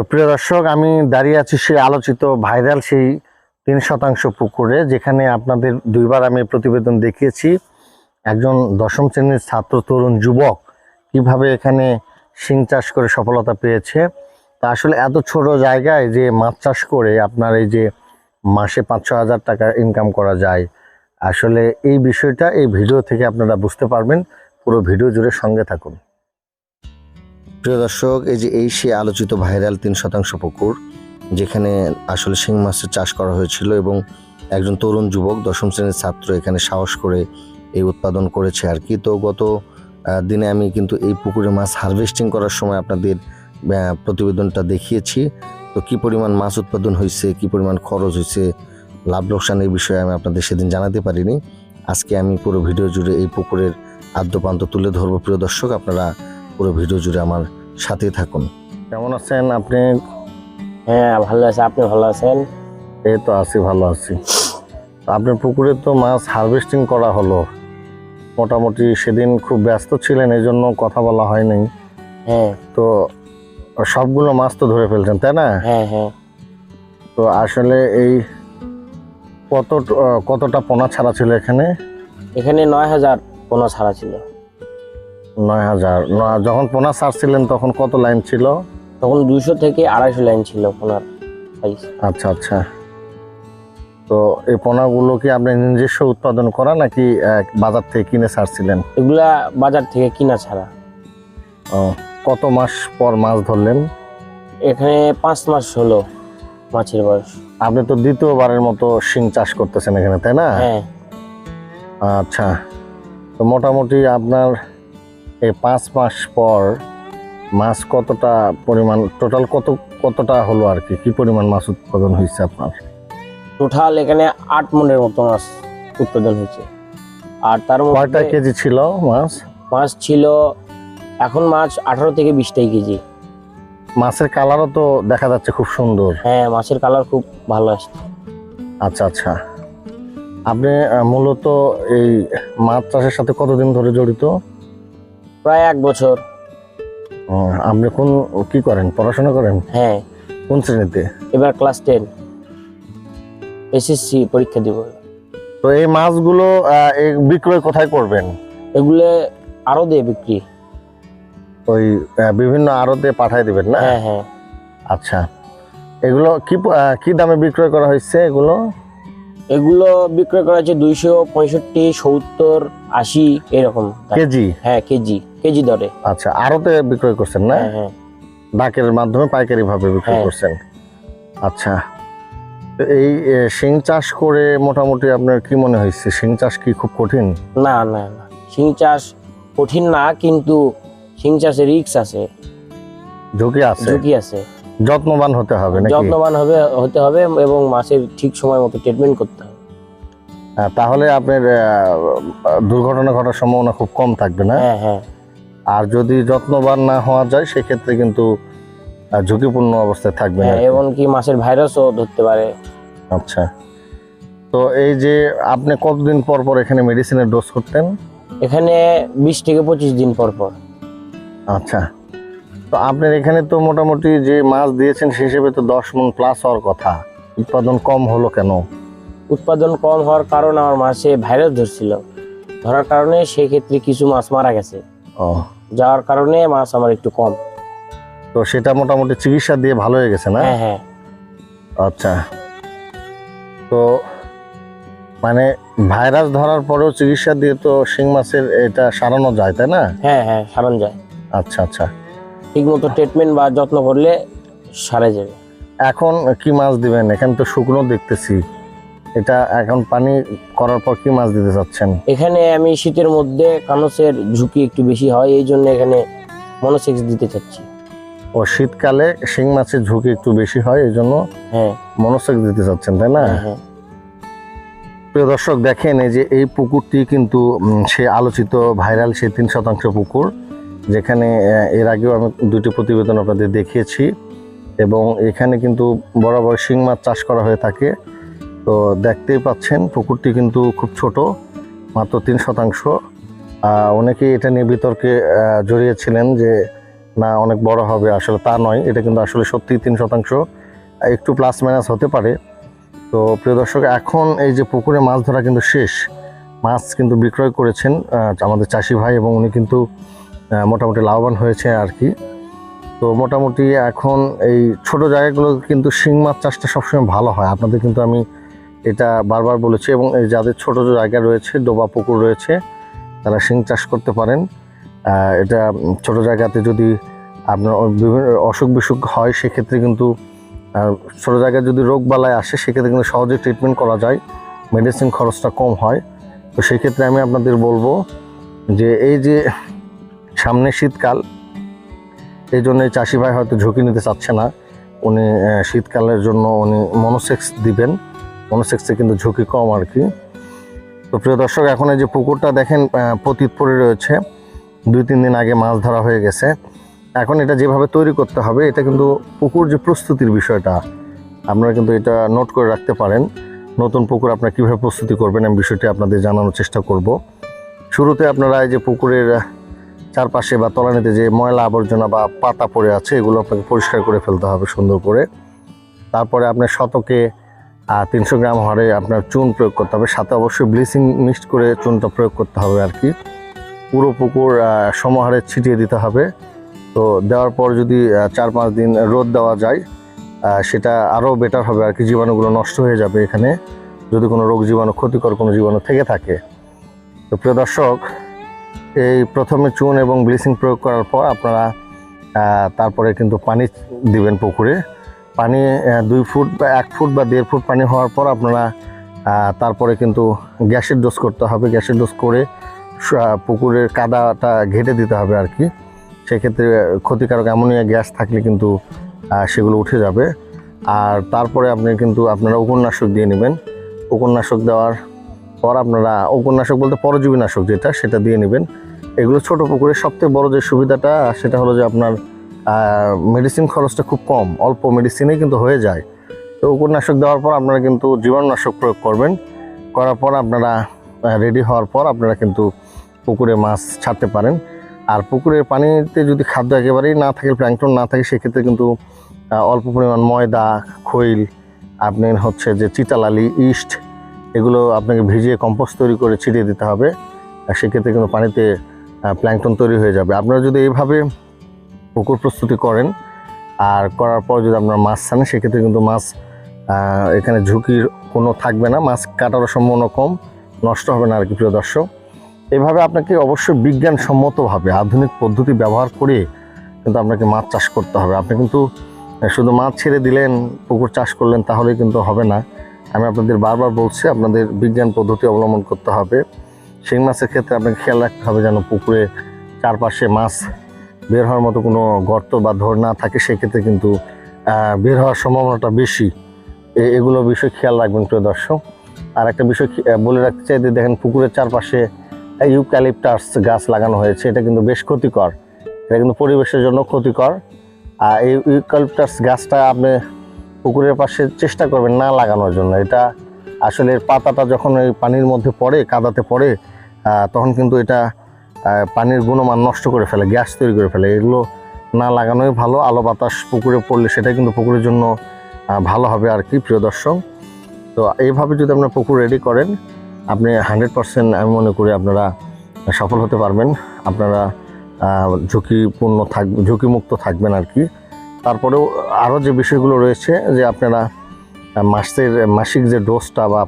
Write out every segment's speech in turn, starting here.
তো প্রিয় দর্শক, আমি দাঁড়িয়ে আছি সেই আলোচিত ভাইরাল সেই তিন শতাংশ পুকুরে, যেখানে আপনাদের দুইবার আমি প্রতিবেদন দেখিয়েছি। একজন দশম শ্রেণির ছাত্র, তরুণ যুবক কীভাবে এখানে শিং চাষ করে সফলতা পেয়েছে। তা আসলে এত ছোট জায়গায় যে মাছ চাষ করে আপনার এই যে মাসে পাঁচ ছ হাজার টাকা ইনকাম করা যায়, আসলে এই বিষয়টা এই ভিডিও থেকে আপনারা বুঝতে পারবেন। পুরো ভিডিও জুড়ে সঙ্গে থাকুন। প্রিয় দর্শক, এই যে এই সে আলোচিত ভাইরাল তিন শতাংশ পুকুর, যেখানে আসলে শিং মাছের চাষ করা হয়েছিল এবং একজন তরুণ যুবক, দশম শ্রেণির ছাত্র, এখানে সাহস করে এই উৎপাদন করেছে আর কি। তো গত দিনে আমি কিন্তু এই পুকুরে মাছ হারভেস্টিং করার সময় আপনাদের প্রতিবেদনটা দেখিয়েছি। তো কি পরিমাণ মাছ উৎপাদন হয়েছে, কি পরিমাণ খরচ হয়েছে, লাভ লোকসান এই বিষয়ে আমি আপনাদের সেদিন জানাতে পারিনি। আজকে আমি পুরো ভিডিও জুড়ে এই পুকুরের আদ্যপান্ত তুলে ধরবো। প্রিয় দর্শক, আপনারা পুরো ভিডিও জুড়ে আমার সাথেই থাকুন। কেমন আছেন আপনি? হ্যাঁ ভালো আছে আপনি ভালো আছেন? এই তো আছি ভালো আছি। তো আপনার পুকুরে তো মাছ হারভেস্টিং করা হলো। মোটামুটি সেদিন খুব ব্যস্ত ছিলেন এই জন্য কথা বলা হয়নি। হ্যাঁ। তো সবগুলো মাছ তো ধরে ফেলছেন তাই না? হ্যাঁ হ্যাঁ। তো আসলে এই কত কতটা পোনা ছাড়া ছিল এখানে? এখানে নয় হাজার পোনা ছাড়া ছিল। নয় হাজার। যখন পোনা ছাড়ছিলেন তখন কত লাইন ছিল? তখন দুইশো থেকে আড়াইশো লাইন ছিল ওনার সাইজ। আচ্ছা আচ্ছা। তো এই পোনাগুলো কি আপনি নিজস্ব উৎপাদন করা নাকি বাজার থেকে কিনে ছাড়ছিলেন এগুলা বাজার থেকে কিনা ছাড়া। ও, কত মাস পর মাছ ধরলেন? এখানে পাঁচ মাস হলো মাছের বয়স। আপনি তো দ্বিতীয়বারের মতো শিং চাষ করতেছেন এখানে তাই না? হ্যাঁ। আচ্ছা। তো মোটামুটি আপনার এই পাঁচ মাস পর মাছ কতটা পরিমাণ টোটাল কত কতটা হলো আর কি? কি পরিমাণ মাছ উৎপাদন হয়েছে আপনার? টোটাল এখানে আট মনের মতো মাছ উৎপাদন হয়েছে। আর তার কয়টা কেজি ছিল মাছ? মাছ ছিল এখন মাছ আঠারো থেকে বিশটাই কেজি। মাছের কালারও তো দেখা যাচ্ছে খুব সুন্দর। হ্যাঁ মাছের কালার খুব ভালো আসছে আচ্ছা আচ্ছা। আপনি মূলত এই মাছ চাষের সাথে কতদিন ধরে জড়িত? প্রায় এক বছর। আপনি কোন কি করেন? পড়াশোনা করেন? হ্যাঁ। কোন শ্রেণীতে? এবার ক্লাস টেন এসএসসি পরীক্ষা দিব। তো এই মাছগুলো আহ, এই বিক্রয় কোথায় করবেন? এগুলো আরও দিয়ে বিক্রি। ওই আহ, বিভিন্ন আড়তে পাঠায় দিবেন না? হ্যাঁ হ্যাঁ। আচ্ছা। এগুলো কি প- আহ, কি দামে বিক্রয় করা হয়েছে এগুলো? এগুলো বিক্রয় করা হচ্ছে দুইশো পঁয়ষট্টি সত্তর আশি এরকম। কেজি? হ্যাঁ কেজি। কেজি দরে। আচ্ছা আড়তে বিক্রয় করছেন না? হ্যাঁ হ্যাঁ। ডাকের মাধ্যমে পাইকারি ভাবে বিক্রয় হ্যাঁ। করছেন। আচ্ছা এই শিং চাষ করে মোটামুটি আপনার কি মনে হয়েছে? শিং চাষ কি খুব কঠিন? না না না। শিং চাষ কঠিন না কিন্তু শিং চাষে রিক্স আছে। ঝুঁকি আছে? ঝুঁকি আছে। যত্নবান হতে হবে নাকি? যত্নবান হবে হতে হবে এবং মাছের ঠিক সময় মতো ট্রিটমেন্ট করতে হবে। আহ, তাহলে আপনার দুর্ঘটনা ঘটার সম্ভাবনা খুব কম থাকবে না? হ্যাঁ হ্যাঁ। আর যদি যত্নবান না হওয়া যায় সেক্ষেত্রে কিন্তু ঝুঁকিপূর্ণ অবস্থায় থাকবে হ্যাঁ না এবং কি মাছের ভাইরাসও ধরতে পারে। আচ্ছা। তো এই যে আপনি কতদিন পর পর এখানে মেডিসিনের ডোজ করতেন? এখানে বিশ থেকে পঁচিশ দিন পর পর। আচ্ছা। তো আপনার এখানে তো মোটামুটি যে মাছ দিয়েছেন সে হিসেবে তো দশ মন প্লাস হওয়ার কথা। উৎপাদন কম হলো কেন? উৎপাদন কম হওয়ার কারণে আমার মাছে ভাইরাস ধরছিল। ধরার কারণে সেই ক্ষেত্রে কিছু মাছ মারা গেছে। ও। যাওয়ার কারণে মাছ আমার একটু কম। তো সেটা মোটামুটি চিকিৎসা দিয়ে ভালো হয়ে গেছে না? হ্যাঁ হ্যাঁ। আচ্ছা। তো মানে ভাইরাস ধরার পরেও চিকিৎসা দিয়ে তো শিং মাছের এটা সারানো যায় তাই না? হ্যাঁ হ্যাঁ সারানো যায়। আচ্ছা আচ্ছা। ঠিক মতো ট্রিটমেন্ট বা যত্ন করলে সারে যাবে। এখন কি মাছ দিবেন? এখানে তো শুকনো দেখতেছি। এটা এখন পানি করার পর কি মাছ দিতে চাচ্ছেন? এখানে আমি শীতের মধ্যে কানসের ঝুঁকি একটু বেশি হয় এই জন্য এখানে মনোসেক্স দিতে চাচ্ছি। ও শীতকালে শিং মাছের ঝুঁকি একটু বেশি হয় এই জন্য হ্যাঁ। মনোসেক দিতে চাচ্ছেন তাই না? হ্যাঁ হ্যাঁ। প্রিয় দর্শক দেখেন এই যে এই পুকুরটি কিন্তু সে আলোচিত ভাইরাল সে তিন শতাংশ পুকুর। যেখানে এর আগেও আমি দুটি প্রতিবেদন আপনাদের দেখিয়েছি এবং এখানে কিন্তু বরাবর শিং মাছ চাষ করা হয়ে থাকে। তো দেখতেই পাচ্ছেন, পুকুরটি কিন্তু খুব ছোট, মাত্র তিন শতাংশ। অনেকেই এটা নিয়ে বিতর্কে জড়িয়েছিলেন যে, না, অনেক বড় হবে, আসলে তা নয়, এটা কিন্তু আসলে সত্যি তিন শতাংশ। একটু প্লাস মাইনাস হতে পারে। তো প্রিয় দর্শক, এখন এই যে পুকুরে মাছ ধরা কিন্তু শেষ, মাছ কিন্তু বিক্রয় করেছেন আমাদের চাষি ভাই এবং উনি কিন্তু মোটামুটি লাভবান হয়েছে আর কি। তো মোটামুটি এখন এই ছোট জায়গাগুলো কিন্তু শিং মাছ চাষটা সবসময় ভালো হয়। আপনাদের কিন্তু আমি এটা বারবার বলেছি এবং যাদের ছোট জায়গা রয়েছে, ডোবা পুকুর রয়েছে, তারা শিং চাষ করতে পারেন। এটা ছোট জায়গাতে যদি আপনার বিভিন্ন অসুখ বিসুখ হয়, সেক্ষেত্রে কিন্তু ছোটো জায়গায় যদি রোগ বালায় আসে, সেক্ষেত্রে কিন্তু সহজে ট্রিটমেন্ট করা যায়। মেডিসিন খরচটা কম হয়। তো সেই ক্ষেত্রে আমি আপনাদের বলব যে, এই যে সামনে শীতকাল এই জন্য চাষি ভাই হয়তো ঝুঁকি নিতে চাচ্ছে না। উনি শীতকালের জন্য উনি মনোসেক্স দিবেন। মনোসেক্সে কিন্তু ঝুঁকি কম আর কি তো প্রিয় দর্শক, এখন এই যে পুকুরটা দেখেন পতিত পড়ে রয়েছে। দুই, তিন দিন আগে মাছ ধরা হয়ে গেছে। এখন এটা যেভাবে তৈরি করতে হবে, এটা কিন্তু পুকুর যে প্রস্তুতির বিষয়টা, আপনারা কিন্তু এটা নোট করে রাখতে পারেন। নতুন পুকুর আপনারা কীভাবে প্রস্তুতি করবেন, আমি বিষয়টি আপনাদের জানানোর চেষ্টা করব। শুরুতে আপনারা এই যে পুকুরের চারপাশে বা তলানিতে যে ময়লা আবর্জনা বা পাতা পড়ে আছে, এগুলো আপনাকে পরিষ্কার করে ফেলতে হবে সুন্দর করে। তারপরে আপনার শতকে তিনশো গ্রাম হারে আপনার চুন প্রয়োগ করতে হবে। সাথে অবশ্যই ব্লিচিং মিক্সড করে চুনটা প্রয়োগ করতে হবে আর কি। পুরো পুকুর সমাহারে ছিটিয়ে দিতে হবে। তো দেওয়ার পর যদি চার পাঁচ দিন রোদ দেওয়া যায় সেটা আরও বেটার হবে আর কি। জীবাণুগুলো নষ্ট হয়ে যাবে এখানে। যদি কোনো রোগ জীবাণু ক্ষতিকর কোনো জীবাণু থেকে থাকে। তো প্রিয় দর্শক এই প্রথমে চুন এবং ব্লিচিং প্রয়োগ করার পর আপনারা তারপরে কিন্তু পানি দিবেন পুকুরে। পানি দুই ফুট বা এক ফুট বা দেড় ফুট পানি হওয়ার পর আপনারা তারপরে কিন্তু গ্যাসের ডোজ করতে হবে। গ্যাসের ডোজ করে পুকুরের কাদাটা ঘেটে দিতে হবে আর কি। সেক্ষেত্রে ক্ষতিকারক অ্যামোনিয়া গ্যাস থাকলে কিন্তু সেগুলো উঠে যাবে। আর তারপরে আপনি কিন্তু আপনারা উপন্যাসক দিয়ে নেবেন। উপন্যাসক দেওয়ার পর আপনারা, উপন্যাসক বলতে পরজীবী নাশক যেটা, সেটা দিয়ে নেবেন। এগুলো ছোট পুকুরের সবথেকে বড় যে সুবিধাটা, সেটা হলো যে আপনার মেডিসিন খরচটা খুব কম। অল্প মেডিসিনেই কিন্তু হয়ে যায়। তো উপন্যাসক দেওয়ার পর আপনারা কিন্তু জীবাণুনাশক প্রয়োগ করবেন। করার পর আপনারা রেডি হওয়ার পর আপনারা কিন্তু পুকুরে মাছ ছাড়তে পারেন। আর পুকুরের পানিতে যদি খাদ্য একেবারেই না থাকে প্ল্যাঙ্কটন না থাকে, সেক্ষেত্রে কিন্তু অল্প পরিমাণ ময়দা, খৈল, আপনি হচ্ছে যে চিতালালি, ইস্ট, এগুলো আপনাকে ভিজিয়ে কম্পোস্ট তৈরি করে ছিটিয়ে দিতে হবে। সেক্ষেত্রে কিন্তু পানিতে প্ল্যাঙ্কটন তৈরি হয়ে যাবে। আপনারা যদি এইভাবে পুকুর প্রস্তুতি করেন আর করার পর যদি আপনারা মাছ ছানেন সেক্ষেত্রে কিন্তু মাছ এখানে ঝুঁকির কোনো থাকবে না। মাছ কাটারও সম্ভাবনা কম, নষ্ট হবে না আর কি প্রিয় দর্শক। এভাবে আপনাকে অবশ্যই বিজ্ঞানসম্মতভাবে আধুনিক পদ্ধতি ব্যবহার করে কিন্তু আপনাকে মাছ চাষ করতে হবে। আপনি কিন্তু শুধু মাছ ছেড়ে দিলেন, পুকুর চাষ করলেন, তাহলে কিন্তু হবে না। আমি আপনাদের বারবার বলছি, আপনাদের বিজ্ঞান পদ্ধতি অবলম্বন করতে হবে। শিং মাছের ক্ষেত্রে আপনাকে খেয়াল রাখতে হবে যেন পুকুরে চারপাশে মাছ বের হওয়ার মতো কোনো গর্ত বা ধর না থাকে, সেক্ষেত্রে কিন্তু বের হওয়ার সম্ভাবনাটা বেশি। এগুলো বিষয় খেয়াল রাখবেন প্রিয় দর্শক। আর একটা বিষয় বলে রাখতে চাই যে দেখেন পুকুরের চারপাশে ইউক্যালিপটাস গাছ লাগানো হয়েছে। এটা কিন্তু বেশ ক্ষতিকর। এটা কিন্তু পরিবেশের জন্য ক্ষতিকর। আর এই ইউক্যালিপটাস গাছটা আপনি পুকুরের পাশে চেষ্টা করবেন না লাগানোর জন্য। এটা আসলে পাতাটা যখন ওই পানির মধ্যে পড়ে, কাদাতে পড়ে তখন কিন্তু এটা পানির গুণমান নষ্ট করে ফেলে, গ্যাস তৈরি করে ফেলে। এগুলো না লাগানোই ভালো, আলো বাতাস পুকুরে পড়লে সেটা কিন্তু পুকুরের জন্য ভালো হবে আর কি, প্রিয় দর্শক। তো এইভাবে যদি আপনার পুকুর রেডি করেন, আপনি হান্ড্রেড পার্সেন্ট আমি মনে করি আপনারা সফল হতে পারবেন। আপনারা ঝুঁকিপূর্ণ থাক, ঝুঁকিমুক্ত থাকবেন আর কি। তারপরেও আরও যে বিষয়গুলো রয়েছে, যে আপনারা মাসের, মাসিক যে ডোজটা বা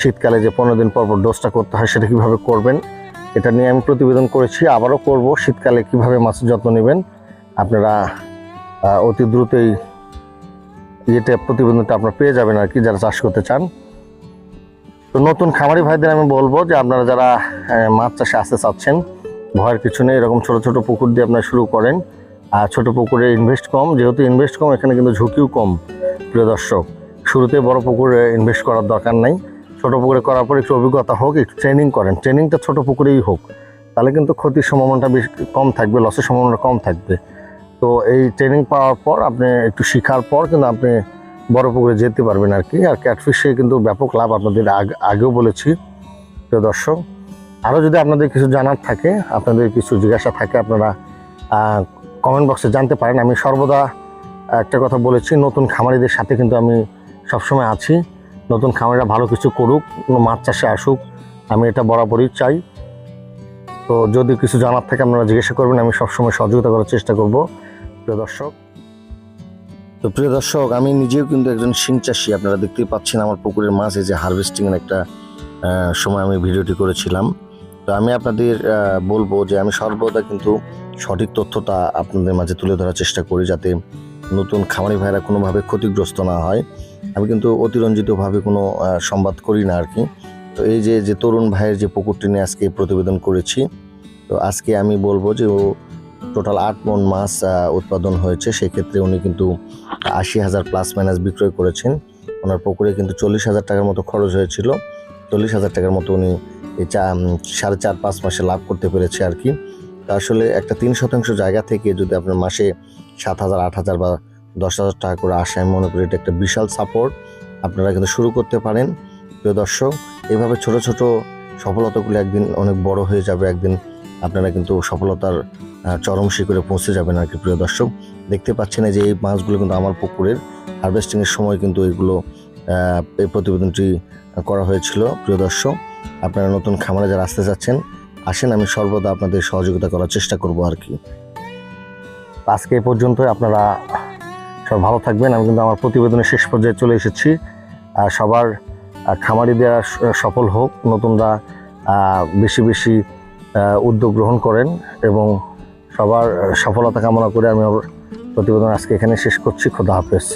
শীতকালে যে পনেরো দিন পর পর ডোজটা করতে হয় সেটা কীভাবে করবেন, এটা নিয়ে আমি প্রতিবেদন করেছি। আবারও করব, শীতকালে কীভাবে মাছের যত্ন নেবেন। আপনারা অতি দ্রুতই ইয়েটা প্রতিবেদনটা আপনারা পেয়ে যাবেন আর কি, যারা চাষ করতে চান। তো নতুন খামারি ভাইদের আমি বলব যে, আপনারা যারা মাছ চাষে আসতে চাচ্ছেন, ভয়ের কিছু নেই, এরকম ছোট ছোট পুকুর দিয়ে আপনারা শুরু করেন। আর ছোট পুকুরে ইনভেস্ট কম, যেহেতু ইনভেস্ট কম, এখানে কিন্তু ঝুঁকিও কম, প্রিয় দর্শক। শুরুতে বড় পুকুরে ইনভেস্ট করার দরকার নাই। ছোট পুকুরে করার পর একটু অভিজ্ঞতা হোক, একটু ট্রেনিং করেন। ট্রেনিংটা ছোট পুকুরেই হোক। তাহলে কিন্তু ক্ষতির সম্ভাবনাটা বেশ কম থাকবে লসের সম্ভাবনা কম থাকবে। তো এই ট্রেনিং পাওয়ার পর আপনি একটু শেখার পর কিন্তু আপনি বড় পুকুরে যেতে পারবেন আর কি। আর ক্যাটফিশে কিন্তু ব্যাপক লাভ আপনাদের আগ- আগেও বলেছি। প্রিয় দর্শক, আরও যদি আপনাদের কিছু জানার থাকে, আপনাদের কিছু জিজ্ঞাসা থাকে, আপনারা কমেন্ট বক্সে জানতে পারেন। আমি সর্বদা একটা কথা বলেছি, নতুন খামারিদের সাথে কিন্তু আমি সবসময় আছি। নতুন খামারিরা ভালো কিছু করুক মাছ চাষে আসুক, আমি এটা বরাবরই চাই। তো যদি কিছু জানার থাকে আপনারা জিজ্ঞাসা করবেন, আমি সবসময় সহযোগিতা করার চেষ্টা করব। প্রিয় দর্শক। তো প্রিয় দর্শক, আমি নিজেও কিন্তু একজন শিং চাষি, আপনারা দেখতেই পাচ্ছেন আমার পুকুরের মাছ এই যে হারভেস্টিংয়ের একটা সময় আমি ভিডিওটি করেছিলাম। তো আমি আপনাদের বলব যে আমি সর্বদা কিন্তু সঠিক তথ্যটা আপনাদের মাঝে তুলে ধরার চেষ্টা করি যাতে নতুন খামারি ভাইরা কোনোভাবে ক্ষতিগ্রস্ত না হয়। আমি কিন্তু অতিরঞ্জিতভাবে কোনো সংবাদ করি না আর কি। তো এই যে যে তরুণ ভাইয়ের যে পুকুরটি নিয়ে আজকে প্রতিবেদন করেছি, তো আজকে আমি বলব যে ও টোটাল আট মন মাছ উৎপাদন হয়েছে। সেক্ষেত্রে উনি কিন্তু আশি হাজার প্লাস মাইনাস বিক্রয় করেছেন। ওনার পুকুরে কিন্তু চল্লিশ হাজার টাকার মতো খরচ হয়েছিল। চল্লিশ হাজার টাকার মতো উনি এই চা সাড়ে চার, পাঁচ মাসে লাভ করতে পেরেছে আর কি। আসলে একটা তিন শতাংশ জায়গা থেকে যদি আপনার মাসে সাত হাজার, আট হাজার বা দশ হাজার টাকা করে আসে। আমি মনে করি এটা একটা বিশাল সাপোর্ট আপনারা কিন্তু শুরু করতে পারেন। প্রিয় দর্শক এইভাবে ছোট ছোট সফলতাগুলো একদিন অনেক বড় হয়ে যাবে। একদিন আপনারা কিন্তু সফলতার চরম শিখরে পৌঁছে যাবেন আর কি, প্রিয় দর্শক। দেখতে পাচ্ছেন যে এই মাছগুলো কিন্তু আমার পুকুরের হারভেস্টিংয়ের সময় কিন্তু এগুলো এই প্রতিবেদনটি করা হয়েছিল, প্রিয় দর্শক। আপনারা নতুন খামারে যারা আসতে চাচ্ছেন আসেন, আমি সর্বদা আপনাদের সহযোগিতা করার চেষ্টা করব আর কি। আজকে এই পর্যন্ত আপনারা সব ভালো থাকবেন। আমি কিন্তু আমার প্রতিবেদনের শেষ পর্যায়ে চলে এসেছি। সবার খামারি খামারিদের সফল হোক, নতুনরা বেশি বেশি উদ্যোগ গ্রহণ করেন এবং সবার সফলতা কামনা করে আমি আমার প্রতিবেদন আজকে এখানে শেষ করছি। খোদা হাফেজ।